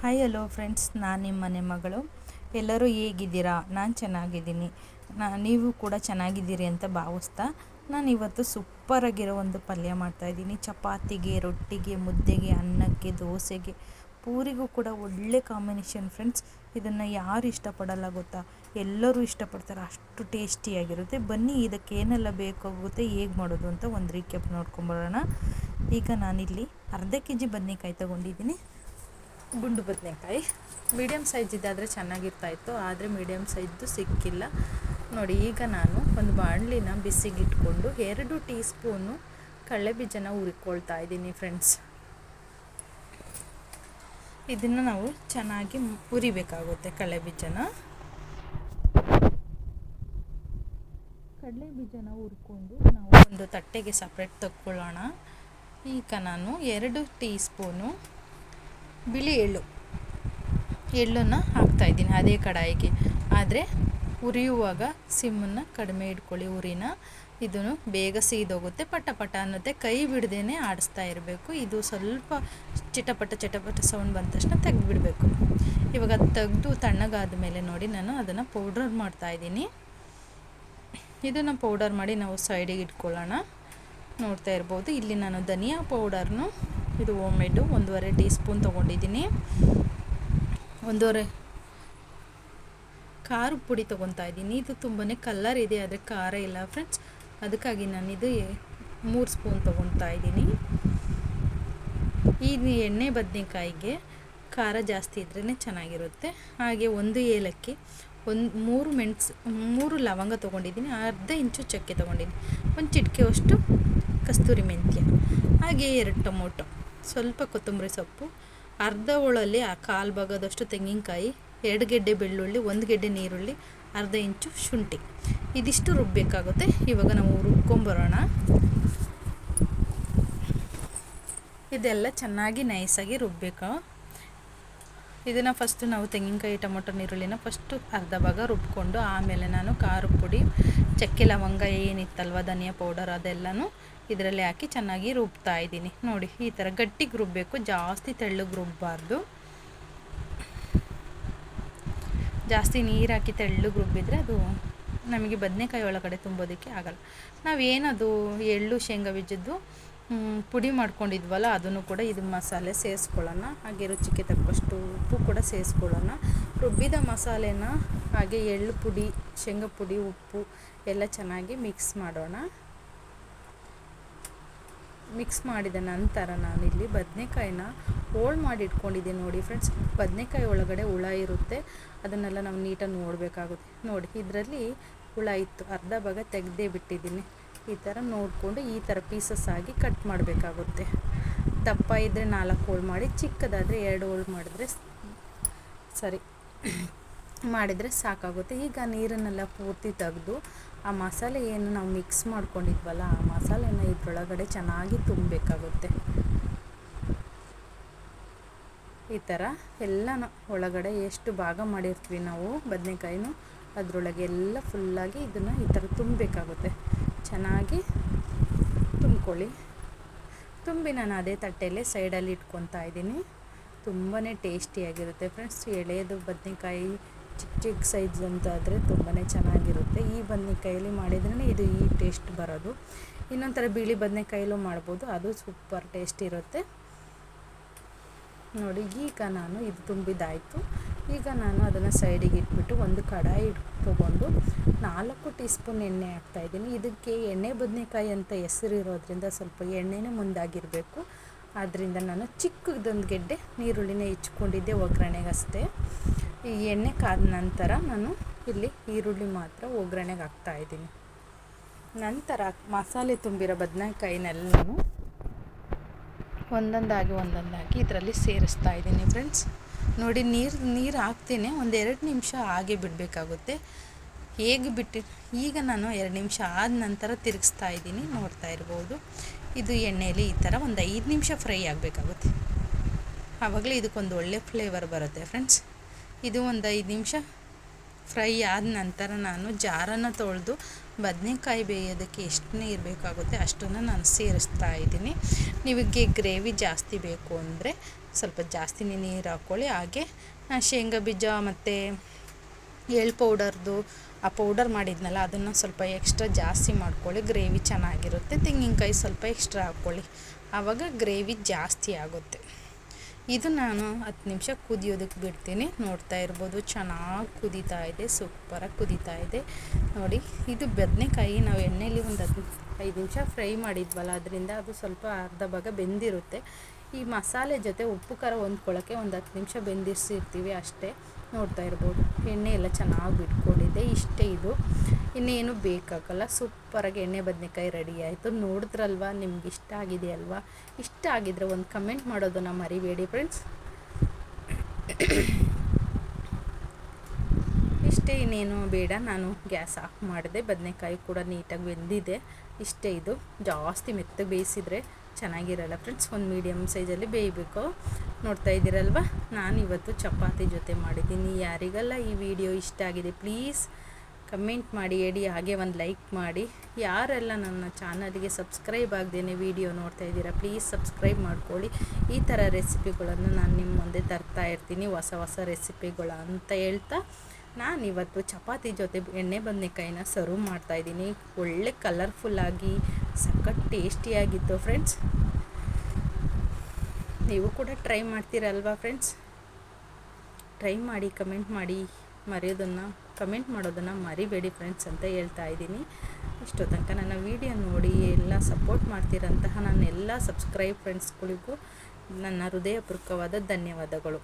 Hi hello friends ನಾನು ನಿಮ್ಮ ಮನೆ ಮಗಳು. ಎಲ್ಲರೂ ಹೇಗಿದ್ದೀರಾ? ನಾನು ಚೆನ್ನಾಗಿದ್ದೀನಿ. ನಾ, ನೀವು ಕೂಡ ಚೆನ್ನಾಗಿದ್ದೀರಿ ಅಂತ ಭಾವಿಸ್ತಾ ನಾನು ಇವತ್ತು ಸೂಪರಾಗಿರೋ ಒಂದು ಪಲ್ಯ ಮಾಡ್ತಾಯಿದ್ದೀನಿ ಚಪಾತಿಗೆ, ರೊಟ್ಟಿಗೆ, ಮುದ್ದೆಗೆ, ಅನ್ನಕ್ಕೆ, ದೋಸೆಗೆ. ಪೂರಿಗೂ ಕೂಡ ಒಳ್ಳೆ ಕಾಂಬಿನೇಷನ್ ಫ್ರೆಂಡ್ಸ್ ಇದನ್ನು ಯಾರು ಇಷ್ಟಪಡಲ್ಲ ಗೊತ್ತಾ? ಎಲ್ಲರೂ ಇಷ್ಟಪಡ್ತಾರೆ. ಅಷ್ಟು ಟೇಸ್ಟಿಯಾಗಿರುತ್ತೆ ಬನ್ನಿ, ಇದಕ್ಕೆ ಏನೆಲ್ಲ ಬೇಕಾಗುತ್ತೆ, ಹೇಗೆ ಮಾಡೋದು ಅಂತ ಒಂದು ರೀಕ್ಯಾಪ್ ನೋಡ್ಕೊಂಬರೋಣ ಈಗ ನಾನಿಲ್ಲಿ ಅರ್ಧ ಕೆ ಜಿ ಬನ್ನಿಕಾಯಿ ತೊಗೊಂಡಿದ್ದೀನಿ. ಗುಂಡು ಬದನೆಕಾಯಿ. ಮೀಡಿಯಮ್ ಸೈಜ್ ಇದ್ದಾದರೆ ಚೆನ್ನಾಗಿರ್ತಾಯಿತ್ತು ಆದರೆ ಮೀಡಿಯಮ್ ಸೈಜ್ದು ಸಿಕ್ಕಿಲ್ಲ. ನೋಡಿ, ಈಗ ನಾನು ಒಂದು ಬಾಣಲಿನ ಬಿಸಿಗಿಟ್ಕೊಂಡು ಎರಡು ಟೀ ಸ್ಪೂನು ಕಡಲೆಬೀಜನ ಹುರಿಕೊಳ್ತಾ ಇದ್ದೀನಿ ಫ್ರೆಂಡ್ಸ್ ಇದನ್ನು ನಾವು ಚೆನ್ನಾಗಿ ಹುರಿಬೇಕಾಗುತ್ತೆ ಕಡಲೆಬೀಜನ ಕಡಲೆ ಬೀಜನ ಹುರ್ಕೊಂಡು ನಾವು ಒಂದು ತಟ್ಟೆಗೆ ಸಪ್ರೇಟ್ ತಕ್ಕೊಳ್ಳೋಣ. ಈಗ ನಾನು ಎರಡು ಟೀ ಸ್ಪೂನು ಬಿಳಿ ಎಳ್ಳು. ಎಳ್ಳನ್ನು ಹಾಕ್ತಾಯಿದ್ದೀನಿ ಅದೇ ಕಡಾಯಿಗೆ. ಆದರೆ ಉರಿಯುವಾಗ ಸಿಮ್ಮನ್ನು ಕಡಿಮೆ ಇಟ್ಕೊಳ್ಳಿ. ಉರಿನ ಇದನ್ನು ಬೇಗ ಸೀದೋಗುತ್ತೆ. ಪಟ ಪಟ ಅನ್ನತ್ತೆ. ಕೈ ಬಿಡದೇನೆ ಆಡಿಸ್ತಾ ಇರಬೇಕು. ಇದು ಸ್ವಲ್ಪ ಚಿಟಪಟ ಚಟಪಟ ಸೌಂಡ್ ಬಂದ ತಕ್ಷಣ ತೆಗೆದುಬಿಡಬೇಕು. ಇವಾಗ ಅದು ತೆಗೆದು ತಣ್ಣಗಾದ ಮೇಲೆ ನೋಡಿ ನಾನು ಅದನ್ನು ಪೌಡ್ರ್ ಮಾಡ್ತಾಯಿದ್ದೀನಿ ಇದನ್ನು ಪೌಡರ್ ಮಾಡಿ ನಾವು ಸೈಡಿಗೆ ಇಟ್ಕೊಳ್ಳೋಣ. ನೋಡ್ತಾ ಇರ್ಬೋದು. ಇಲ್ಲಿ ನಾನು ಧನಿಯಾ ಪೌಡರ್ನು ಇದು ಓಮೆಡು ಒಂದೂವರೆ ಟೀ ಸ್ಪೂನ್ ತೊಗೊಂಡಿದ್ದೀನಿ. ಒಂದೂವರೆ ಖಾರ ಪುಡಿ ತೊಗೊತಾ ಇದ್ದೀನಿ. ಇದು ತುಂಬಾ ಕಲ್ಲರ್ ಇದೆ, ಆದರೆ ಖಾರ ಇಲ್ಲ ಫ್ರೆಂಡ್ಸ್. ಅದಕ್ಕಾಗಿ ನಾನು ಇದು ಮೂರು ಸ್ಪೂನ್ ತೊಗೊತಾ ಇದ್ದೀನಿ. ಈ ಎಣ್ಣೆ ಬದನೆಕಾಯಿಗೆ ಖಾರ ಜಾಸ್ತಿ ಇದ್ರೇ ಚೆನ್ನಾಗಿರುತ್ತೆ. ಹಾಗೆ ಒಂದು ಏಲಕ್ಕಿ, ಒಂದು ಮೂರು ಮೆಣಸು, ಮೂರು ಲವಂಗ ತೊಗೊಂಡಿದ್ದೀನಿ, ಅರ್ಧ ಇಂಚು ಚಕ್ಕೆ ತೊಗೊಂಡಿದ್ದೀನಿ. ಒಂದು ಚಿಟಿಕೆಯಷ್ಟು ಕಸ್ತೂರಿ ಮೆಂತ್ಯ, ಹಾಗೆ ಎರಡು ಟೊಮೊಟೊ. ಸ್ವಲ್ಪ ಕೊತ್ತಂಬರಿ ಸೊಪ್ಪು, ಅರ್ಧ ಹೋಳಲ್ಲಿ ಆ ಕಾಲು ಭಾಗದಷ್ಟು ತೆಂಗಿನಕಾಯಿ, ಎರಡು ಗೆಡ್ಡೆ ಬೆಳ್ಳುಳ್ಳಿ, ಒಂದು ಗೆಡ್ಡೆ ನೀರುಳ್ಳಿ, ಅರ್ಧ ಇಂಚು ಶುಂಠಿ. ಇದಿಷ್ಟು ರುಬ್ಬಬೇಕಾಗುತ್ತೆ ಇವಾಗ ನಾವು ರುಬ್ಕೊಂಬರೋಣ. ಇದೆಲ್ಲ ಚೆನ್ನಾಗಿ ನೈಸಾಗಿ ರುಬ್ಬಬೇಕು ಇದನ್ನು ಫಸ್ಟು ನಾವು ತೆಂಗಿನಕಾಯಿ, ಟೊಮೊಟೊ, ನೀರುಳ್ಳಿನ ಫಸ್ಟು ಅರ್ಧ ಭಾಗ ರುಬ್ಕೊಂಡು, ಆಮೇಲೆ ನಾನು ಖಾರ ಪುಡಿ, ಚಕ್ಕೆ ಲವಂಗ ಏನಿತ್ತಲ್ವ, ಧನಿಯಾ ಪೌಡರ್ ಅದೆಲ್ಲನೂ ಇದರಲ್ಲಿ ಹಾಕಿ ಚೆನ್ನಾಗಿ ರುಬ್ತಾ ಇದ್ದೀನಿ. ನೋಡಿ, ಈ ಥರ ಗಟ್ಟಿಗೆ ರುಬ್ಬಬೇಕು ಜಾಸ್ತಿ ತೆಳ್ಳಗೆ ರುಬ್ಬಾರ್ದು. ಜಾಸ್ತಿ ನೀರು ಹಾಕಿ ತೆಳ್ಳಗೆ ರುಬ್ಬಿದ್ರೆ ಅದು ನಮಗೆ ಬದನೆಕಾಯಿ ಒಳಗಡೆ ತುಂಬೋದಕ್ಕೆ ಆಗಲ್ಲ. ನಾವೇನದು, ಎಳ್ಳು, ಶೇಂಗಾ ಬೀಜದ್ದು ಪುಡಿ ಮಾಡ್ಕೊಂಡಿದ್ವಲ್ಲ, ಅದನ್ನು ಕೂಡ ಇದು ಮಸಾಲೆ ಸೇರಿಸ್ಕೊಳ್ಳೋಣ. ಹಾಗೆ ರುಚಿಗೆ ತಕ್ಕಷ್ಟು ಉಪ್ಪು ಕೂಡ ಸೇರಿಸ್ಕೊಳ್ಳೋಣ. ರುಬ್ಬಿದ ಮಸಾಲೆನ ಹಾಗೆ ಎಳ್ಳು ಪುಡಿ, ಶೇಂಗಾ ಪುಡಿ, ಉಪ್ಪು ಎಲ್ಲ ಚೆನ್ನಾಗಿ ಮಿಕ್ಸ್ ಮಾಡೋಣ. ಮಿಕ್ಸ್ ಮಾಡಿದ ನಂತರ ನಾನಿಲ್ಲಿ ಬದನೆಕಾಯಿನ ಹೋಳು ಮಾಡಿ ಇಟ್ಕೊಂಡಿದ್ದೀನಿ ನೋಡಿ ಫ್ರೆಂಡ್ಸ್ ಬದನೆಕಾಯಿ ಒಳಗಡೆ ಹುಳ ಇರುತ್ತೆ. ಅದನ್ನೆಲ್ಲ ನಾವು ನೀಟಾಗಿ ನೋಡಬೇಕಾಗುತ್ತೆ. ನೋಡಿ, ಇದರಲ್ಲಿ ಹುಳ ಇತ್ತು. ಅರ್ಧ ಭಾಗ ತೆಗೆದೇ ಬಿಟ್ಟಿದ್ದೀನಿ. ಈ ಥರ ನೋಡಿಕೊಂಡು ಈ ಥರ ಪೀಸಸ್ ಆಗಿ ಕಟ್ ಮಾಡಬೇಕಾಗುತ್ತೆ. ದಪ್ಪ ಇದ್ದರೆ ನಾಲ್ಕು ಹೋಳು ಮಾಡಿ, ಚಿಕ್ಕದಾದರೆ ಎರಡು ಹೋಳು ಮಾಡಿದ್ರೆ ಸರಿ. ಮಾಡಿದರೆ ಸಾಕಾಗುತ್ತೆ. ಈಗ ನೀರನ್ನೆಲ್ಲ ಪೂರ್ತಿ ತೆಗೆದು, ಆ ಮಸಾಲೆ ಏನು ನಾವು ಮಿಕ್ಸ್ ಮಾಡ್ಕೊಂಡಿದ್ವಲ್ಲ, ಆ ಮಸಾಲೆನ ಇದ್ರೊಳಗಡೆ ಚೆನ್ನಾಗಿ ತುಂಬಬೇಕಾಗುತ್ತೆ. ಈ ಥರ ಎಲ್ಲ ಒಳಗಡೆ ಎಷ್ಟು ಭಾಗ ಮಾಡಿರ್ತೀವಿ ನಾವು, ಬದನೆಕಾಯಿನೂ, ಅದರೊಳಗೆ ಎಲ್ಲ ಫುಲ್ಲಾಗಿ ಇದನ್ನು ಈ ಥರ ತುಂಬಬೇಕಾಗುತ್ತೆ. ಚೆನ್ನಾಗಿ ತುಂಬ್ಕೊಳ್ಳಿ. ತುಂಬಿ ನಾನು ಅದೇ ತಟ್ಟೆಯಲ್ಲೇ ಸೈಡಲ್ಲಿ ಇಟ್ಕೊತಾ ಇದ್ದೀನಿ. ತುಂಬಾ ಟೇಸ್ಟಿಯಾಗಿರುತ್ತೆ ಫ್ರೆಂಡ್ಸ್ ಎಳೆಯದು ಬದನೆಕಾಯಿ ಚಿಕ್ಕ ಚಿಕ್ಕ ಸೈಜ್ ಅಂತ ಆದರೆ ತುಂಬಾ ಚೆನ್ನಾಗಿರುತ್ತೆ. ಈ ಬದನೆಕಾಯಲ್ಲಿ ಮಾಡಿದ್ರೇ ಇದು ಈ ಟೇಸ್ಟ್ ಬರೋದು. ಇನ್ನೊಂಥರ ಥರ ಬಿಳಿ ಬದನೆಕಾಯಲ್ಲೂ ಮಾಡ್ಬೋದು. ಅದು ಸೂಪರ್ ಟೇಸ್ಟ್ ಇರುತ್ತೆ. ನೋಡಿ, ಈಗ ನಾನು ಇದು ತುಂಬಿದಾಯಿತು. ಈಗ ನಾನು ಅದನ್ನು ಸೈಡಿಗೆ ಇಟ್ಬಿಟ್ಟು ಒಂದು ಕಡಾಯಿ ತೊಗೊಂಡು ನಾಲ್ಕು ಟೀ ಸ್ಪೂನ್ ಎಣ್ಣೆ ಹಾಕ್ತಾಯಿದ್ದೀನಿ. ಇದಕ್ಕೆ ಎಣ್ಣೆ ಬದನೆಕಾಯಿ ಅಂತ ಹೆಸರಿರೋದ್ರಿಂದ ಸ್ವಲ್ಪ ಎಣ್ಣೆನೇ ಮುಂದಾಗಿರಬೇಕು. ಆದ್ದರಿಂದ ನಾನು ಚಿಕ್ಕದೊಂದು ಗೆಡ್ಡೆ ನೀರುಳ್ಳಿನ ಹೆಚ್ಕೊಂಡಿದ್ದೆ ಒಗ್ಗರಣೆಗೆ ಅಷ್ಟೇ ಈ ಎಣ್ಣೆ ಕಾದ ನಂತರ ನಾನು ಇಲ್ಲಿ ಈರುಳ್ಳಿ ಮಾತ್ರ ಒಗ್ಗರಣೆಗೆ ಹಾಕ್ತಾಯಿದ್ದೀನಿ ನಂತರ ಮಸಾಲೆ ತುಂಬಿರೋ ನಾನು ಒಂದೊಂದಾಗಿ ಒಂದೊಂದಾಗಿ ಇದರಲ್ಲಿ ಸೇರಿಸ್ತಾ ಇದ್ದೀನಿ ಫ್ರೆಂಡ್ಸ್. ನೋಡಿ ನೀರು ನೀರು ಹಾಕ್ತೀನಿ. ಒಂದೆರಡು ನಿಮಿಷ ಹಾಗೆ ಬಿಡಬೇಕಾಗುತ್ತೆ. ಹೇಗೆ ಬಿಟ್ಟು, ಈಗ ನಾನು ಎರಡು ನಿಮಿಷ ಆದ ನಂತರ ತಿರುಗಿಸ್ತಾ ಇದ್ದೀನಿ. ನೋಡ್ತಾ ಇರ್ಬೋದು. ಇದು ಎಣ್ಣೆಯಲ್ಲಿ ಈ ಥರ ಒಂದು ಐದು ನಿಮಿಷ ಫ್ರೈ ಆಗಬೇಕಾಗುತ್ತೆ. ಆವಾಗಲೇ ಇದಕ್ಕೊಂದು ಒಳ್ಳೆ ಫ್ಲೇವರ್ ಬರುತ್ತೆ ಫ್ರೆಂಡ್ಸ್. ಇದು ಒಂದು ಐದು ನಿಮಿಷ ಫ್ರೈ ಆದ ನಂತರ ನಾನು ಜಾರನ್ನು ತೊಳೆದು ಬದನೆಕಾಯಿ ಬೇಯೋದಕ್ಕೆ ಎಷ್ಟು ನೀರು ಬೇಕಾಗುತ್ತೆ ಅಷ್ಟನ್ನು ನಾನು ಸೇರಿಸ್ತಾ ಇದ್ದೀನಿ. ನಿಮಗೆ ಗ್ರೇವಿ ಜಾಸ್ತಿ ಬೇಕು ಅಂದರೆ ಸ್ವಲ್ಪ ಜಾಸ್ತಿನೇ ನೀರು ಹಾಕ್ಕೊಳ್ಳಿ. ಹಾಗೆ ಶೇಂಗಾ ಬೀಜ ಮತ್ತು ಎಳ್ಳು ಪೌಡರ್ದು, ಆ ಪೌಡರ್ ಮಾಡಿದ್ನಲ್ಲ, ಅದನ್ನು ಸ್ವಲ್ಪ ಎಕ್ಸ್ಟ್ರಾ ಜಾಸ್ತಿ ಮಾಡ್ಕೊಳ್ಳಿ. ಗ್ರೇವಿ ಚೆನ್ನಾಗಿರುತ್ತೆ. ತೆಂಗಿನಕಾಯಿ ಸ್ವಲ್ಪ ಎಕ್ಸ್ಟ್ರಾ ಹಾಕ್ಕೊಳ್ಳಿ. ಆವಾಗ ಗ್ರೇವಿ ಜಾಸ್ತಿ ಆಗುತ್ತೆ. ಇದು ನಾನು ಹತ್ತು ನಿಮಿಷ ಕುದಿಯೋದಕ್ಕೆ ಬಿಡ್ತೀನಿ. ನೋಡ್ತಾ ಇರ್ಬೋದು, ಚೆನ್ನಾಗಿ ಕುದೀತಾ ಇದೆ ಸೂಪರಾಗಿ ಕುದೀತಾ ಇದೆ. ನೋಡಿ, ಇದು ಬದನೆಕಾಯಿ, ನಾವು ಎಣ್ಣೆಯಲ್ಲಿ ಒಂದು ಹತ್ತು, ಐದು ನಿಮಿಷ ಫ್ರೈ ಮಾಡಿದ್ವಲ್ಲ, ಅದರಿಂದ ಅದು ಸ್ವಲ್ಪ ಅರ್ಧ ಭಾಗ ಬೆಂದಿರುತ್ತೆ. ಈ ಮಸಾಲೆ ಜೊತೆ ಉಪ್ಪು, ಖಾರ ಹೊಂದ್ಕೊಳ್ಳೋಕ್ಕೆ ಒಂದು ಹತ್ತು ನಿಮಿಷ ಬೆಂದಿಸಿರ್ತೀವಿ ಅಷ್ಟೇ. ನೋಡ್ತಾ ಇರ್ಬೋದು. ಎಣ್ಣೆ ಎಲ್ಲ ಚೆನ್ನಾಗಿ ಬಿಟ್ಕೊಂಡಿದೆ ಇಷ್ಟೇ ಇದು. ಇನ್ನೇನು ಬೇಕಾಗಲ್ಲ. ಸೂಪರಾಗಿ ಎಣ್ಣೆ ಬದನೆಕಾಯಿ ರೆಡಿ ಆಯಿತು. ನೋಡಿದ್ರಲ್ವ? ನಿಮ್ಗೆ ಇಷ್ಟ ಆಗಿದೆ ಅಲ್ವಾ? ಇಷ್ಟ ಆಗಿದ್ರೆ ಒಂದು ಕಮೆಂಟ್ ಮಾಡೋದನ್ನು ಮರಿಬೇಡಿ ಫ್ರೆಂಡ್ಸ್. ಇಷ್ಟೇ ಇನ್ನೇನು ಬೇಡ. ನಾನು ಗ್ಯಾಸ್ ಆಫ್ ಮಾಡಿದೆ. ಬದನೆಕಾಯಿ ಕೂಡ ನೀಟಾಗಿ ಬೆಂದಿದೆ. ಇಷ್ಟೇ ಇದು. ಜಾಸ್ತಿ ಮೆತ್ತಗೆ ಬೇಯಿಸಿದರೆ ಚೆನ್ನಾಗಿರಲ್ಲ ಫ್ರೆಂಡ್ಸ್, ಒಂದು ಮೀಡಿಯಮ್ ಸೈಜಲ್ಲಿ ಬೇಯಬೇಕು. ನೋಡ್ತಾ ಇದ್ದೀರಲ್ವ? ನಾನು ಇವತ್ತು ಚಪಾತಿ ಜೊತೆ ಮಾಡಿದ್ದೀನಿ. ಯಾರಿಗೆಲ್ಲ ಈ ವಿಡಿಯೋ ಇಷ್ಟ ಆಗಿದೆ ಪ್ಲೀಸ್ ಕಮೆಂಟ್ ಮಾಡಿ, ಹೇಳಿ, ಹಾಗೆ ಒಂದು ಲೈಕ್ ಮಾಡಿ. ಯಾರೆಲ್ಲ ನನ್ನ ಚಾನಲ್ಗೆ ಸಬ್ಸ್ಕ್ರೈಬ್ ಆಗದೇನೆ ವಿಡಿಯೋ ನೋಡ್ತಾ ಇದ್ದೀರಾ ಪ್ಲೀಸ್ ಸಬ್ಸ್ಕ್ರೈಬ್ ಮಾಡ್ಕೊಳ್ಳಿ. ಈ ಥರ ರೆಸಿಪಿಗಳನ್ನು ನಾನು ನಿಮ್ಮ ಮುಂದೆ ತರ್ತಾ ಇರ್ತೀನಿ, ಹೊಸ ಹೊಸ ರೆಸಿಪಿಗಳು ಅಂತ ಹೇಳ್ತಾ. ನಾನು ಇವತ್ತು ಚಪಾತಿ ಜೊತೆ ಎಣ್ಣೆ ಬದನೆಕಾಯಿನ ಸರ್ವ್ ಮಾಡ್ತಾಯಿದ್ದೀನಿ ಒಳ್ಳೆ ಕಲರ್ಫುಲ್ಲಾಗಿ ಸಖತ್ ಟೇಸ್ಟಿಯಾಗಿತ್ತು ಫ್ರೆಂಡ್ಸ್ ನೀವು ಕೂಡ ಟ್ರೈ ಮಾಡ್ತೀರಲ್ವಾ ಫ್ರೆಂಡ್ಸ್ ಟ್ರೈ ಮಾಡಿ ಕಮೆಂಟ್ ಮಾಡಿ, ಮರೆಯೋದನ್ನು ಕಮೆಂಟ್ ಮಾಡೋದನ್ನು ಮರಿಬೇಡಿ ಫ್ರೆಂಡ್ಸ್ ಅಂತ ಹೇಳ್ತಾ ಇದ್ದೀನಿ. ಇಷ್ಟು ತನಕ ನನ್ನ ವಿಡಿಯೋ ನೋಡಿ, ಎಲ್ಲ ಸಪೋರ್ಟ್ ಮಾಡ್ತೀರಂತಹ ನನ್ನ ಎಲ್ಲ ಸಬ್ಸ್ಕ್ರೈಬ್ ಫ್ರೆಂಡ್ಸ್ಗಳಿಗೂ ನನ್ನ ಹೃದಯಪೂರ್ವಕವಾದ ಧನ್ಯವಾದಗಳು.